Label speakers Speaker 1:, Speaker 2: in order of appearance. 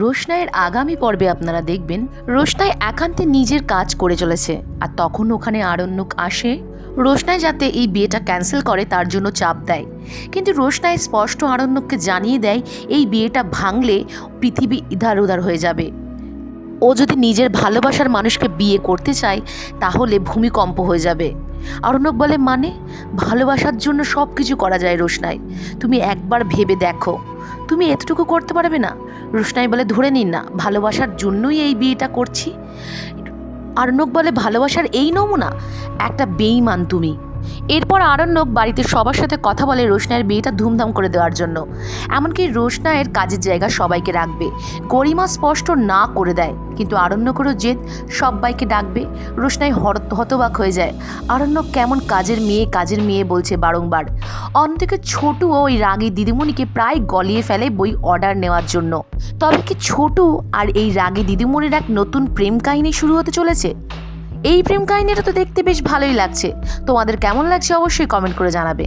Speaker 1: রোশনাইয়ের আগামী পর্বে আপনারা দেখবেন রোশনাই একান্তে নিজের কাজ করে চলেছে। আর তখন ওখানে আরণ্যক আসে। রোশনাই যাতে এই বিয়েটা ক্যান্সেল করে, তার জন্য চাপ দেয়। কিন্তু রোশনাই স্পষ্ট আরণ্যককে জানিয়ে দেয়, এই বিয়েটা ভাঙলে পৃথিবী ইধার উধার হয়ে যাবে। ও যদি নিজের ভালোবাসার মানুষকে বিয়ে করতে চায়, তাহলে ভূমিকম্প হয়ে যাবে। আরণ্যক বলে মানে? ভালোবাসার জন্য সব কিছু করা যায় রোশনাই। তুমি একবার ভেবে দেখো। তুমি এতটুকু করতে পারবে না? রোশনাই বলে, ধরে নিন না, ভালোবাসার জন্যই এই বিয়েটা করছি। আরণ্যক বলে, ভালোবাসার এই নমুনা? একটা বেইমান তুমি। এরপর আরণ্যক বাড়িতে সবার সাথে কথা বলে রোশনায়ের বিয়েটা ধুমধাম করে দেওয়ার জন্য। এমনকি রোশনাইয়ের কাজের জায়গা সবাইকে রাখবে। গরিমা স্পষ্ট না করে দেয়, কিন্তু আরণ্যকেরও জেদ সবাইকে ডাকবে। রোশনাই হতবাক হয়ে যায়। আরণ্যক কেমন কাজের মেয়ে কাজের মেয়ে বলছে বারংবার। অন্যদিকে ছোটু ওই রাগী দিদিমণিকে প্রায় গলিয়ে ফেলে বই অর্ডার নেওয়ার জন্য। তবে কি ছোটু আর এই রাগী দিদিমণির এক নতুন প্রেম কাহিনী শুরু হতে চলেছে? এই প্রেম কাহিনীটা তো দেখতে বেশ ভালোই লাগছে। তোমাদের কেমন লাগছে অবশ্যই কমেন্ট করে জানাবে।